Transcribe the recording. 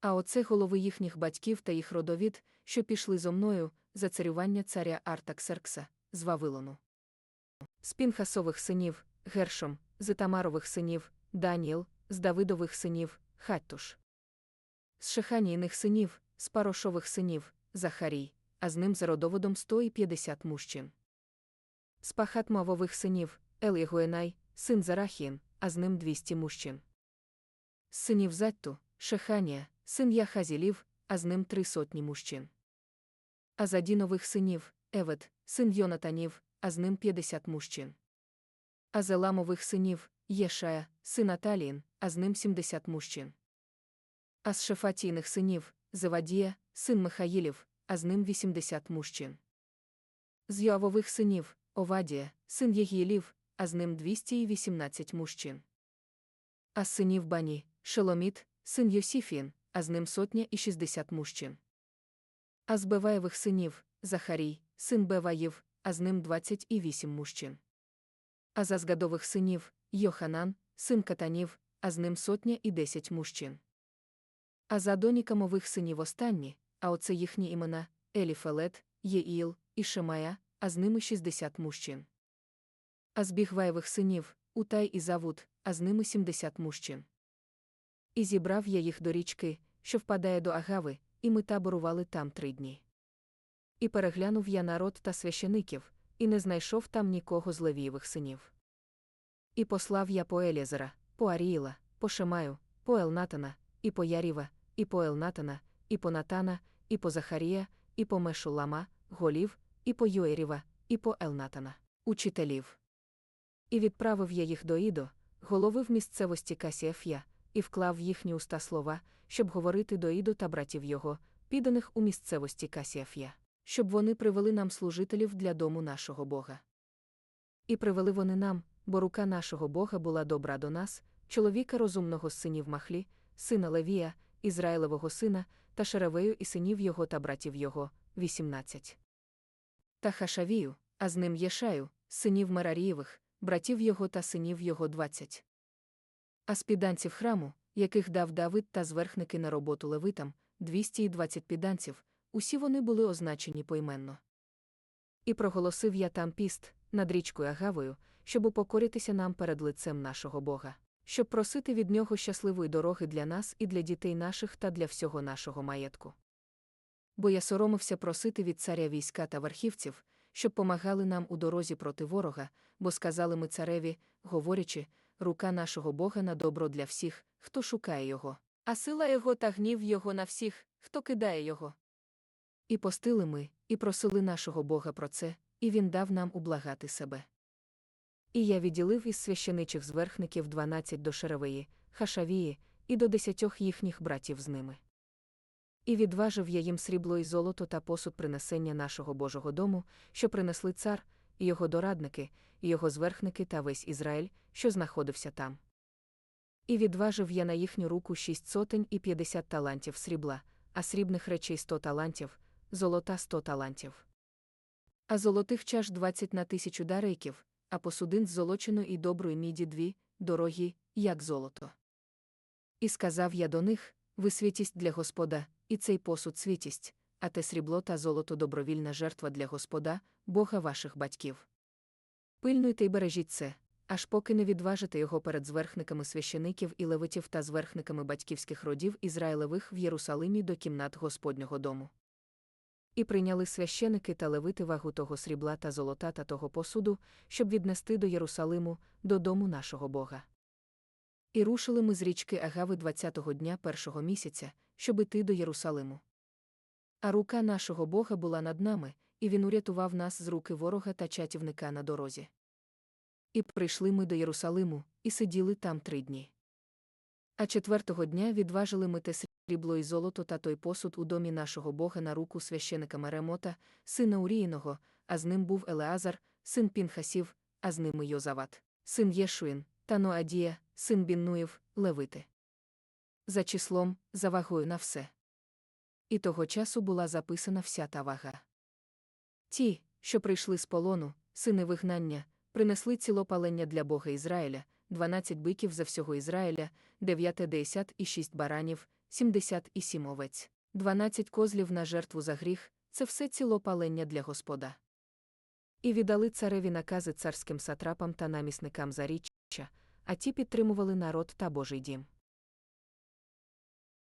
А оце голови їхніх батьків та їх родовід, що пішли зо мною за царювання царя Артаксеркса з Вавилону. З Пінхасових синів, Гершом, з Ітамарових синів, Даніел, з Давидових синів, Хаттуш. З Шеханійних синів, з Парошових синів, Захарій, а з ним за родоводом 150 мужчин. З Пахатмавових синів, Елєгуенай, син Зарахін, а з ним 200 мужчин. З синів Затту, Шеханія, син Яхазілів, а з ним три сотні мужчин. А з Адінових синів, Евед, син Йонатанів, а з ним 50 мужчин. А з Еламових синів, Єшая, син Аталін, а з ним 70 мужчин. А з Шефатійних синів, Зевадія, син Михаїлів, а з ним 80 мужчин. З Йоавових синів, Овадія, син Єгілів, а з ним 218 мужчин. А з синів Бані, Шеломіт, син Йосіфін, а з ним сотня і 60 мужчин. А з Беваєвих синів, Захарій, син Беваїв, а з ним 28 мужчин. А за згадових синів, Йоханан, син Катанів, а з ним сотня і 10 мужчин. А за донікамових синів останні, а оце їхні імена Еліфелет, Єїл, і Шемая, а з ними 60 мужчин. А з бігваєвих синів, Утай і Завуд, а з ними 70 мужчин. І зібрав я їх до річки, що впадає до Агави, і ми таборували там три дні. І переглянув я народ та священиків, і не знайшов там нікого з Левієвих синів. І послав я по Елєзера, по Аріїла, по Шемаю, по Елнатана, і по Яріва, і по Елнатана, і по Натана, і по Захарія, і по Мешулама, голів, і по Йоеріва, і по Елнатана, учителів. І відправив я їх до Ідо, голови в місцевості Касіеф'я, і вклав в їхні уста слова, щоб говорити до Ідо та братів його, підданих у місцевості Касіеф'я, щоб вони привели нам служителів для дому нашого Бога. І привели вони нам, бо рука нашого Бога була добра до нас, чоловіка розумного з синів Махлі, сина Левія, Ізраїлевого сина, та Шеревею і синів його та братів його, 18. Та Хашавію, а з ним Єшаю, синів Мерарієвих, братів його та синів його 20. А з підданців храму, яких дав Давид та зверхники на роботу левитам, 220 підданців, усі вони були означені поіменно. І проголосив я там піст, над річкою Агавою, щоб упокоритися нам перед лицем нашого Бога, щоб просити від нього щасливої дороги для нас і для дітей наших та для всього нашого маєтку. Бо я соромився просити від царя війська та верхівців, щоб помагали нам у дорозі проти ворога, бо сказали ми цареві, говорячи, рука нашого Бога на добро для всіх, хто шукає його, а сила його та гнів його на всіх, хто кидає його. І постили ми, і просили нашого Бога про це, і він дав нам ублагати себе. І я відділив із священичих зверхників дванадцять до Шеревеї, Хашавії, і до десятьох їхніх братів з ними. І відважив я їм срібло і золото та посуд принесення нашого Божого дому, що принесли цар, і його дорадники, його зверхники та весь Ізраїль, що знаходився там. І відважив я на їхню руку шість сотень і п'ятдесят талантів срібла, а срібних речей сто талантів, золота сто талантів. А золотих чаш двадцять на тисячу дарейків, а посудин з золоченої і доброї міді дві, дорогі, як золото. І сказав я до них ви світість для Господа, і цей посуд світість, а те срібло та золото добровільна жертва для Господа, Бога ваших батьків. Пильнуйте й бережіть це, аж поки не відважите його перед зверхниками священиків і левитів та зверхниками батьківських родів Ізраїлевих в Єрусалимі до кімнат Господнього дому. І прийняли священики та левити вагу того срібла та золота та того посуду, щоб віднести до Єрусалиму, до дому нашого Бога. І рушили ми з річки Агави 20-го дня першого місяця, щоб іти до Єрусалиму. А рука нашого Бога була над нами, і він урятував нас з руки ворога та чатівника на дорозі. І прийшли ми до Єрусалиму, і сиділи там три дні. А четвертого дня відважили ми те срібло і золото та той посуд у домі нашого Бога на руку священика Меремота, сина Уріїного, а з ним був Елеазар, син Пінхасів, а з ними Йозават, син Єшуїн, та Ноадія, син Біннуїв, Левити. За числом, за вагою на все. І того часу була записана вся та вага. Ті, що прийшли з полону, сини вигнання, принесли цілопалення для Бога Ізраїля, дванадцять биків за всього Ізраїля, дев'яте десят і шість баранів, 77 овець, 12 козлів на жертву за гріх це все цілопалення для Господа. І віддали цареві накази царським сатрапам та намісникам за річчя, а ті підтримували народ та Божий дім.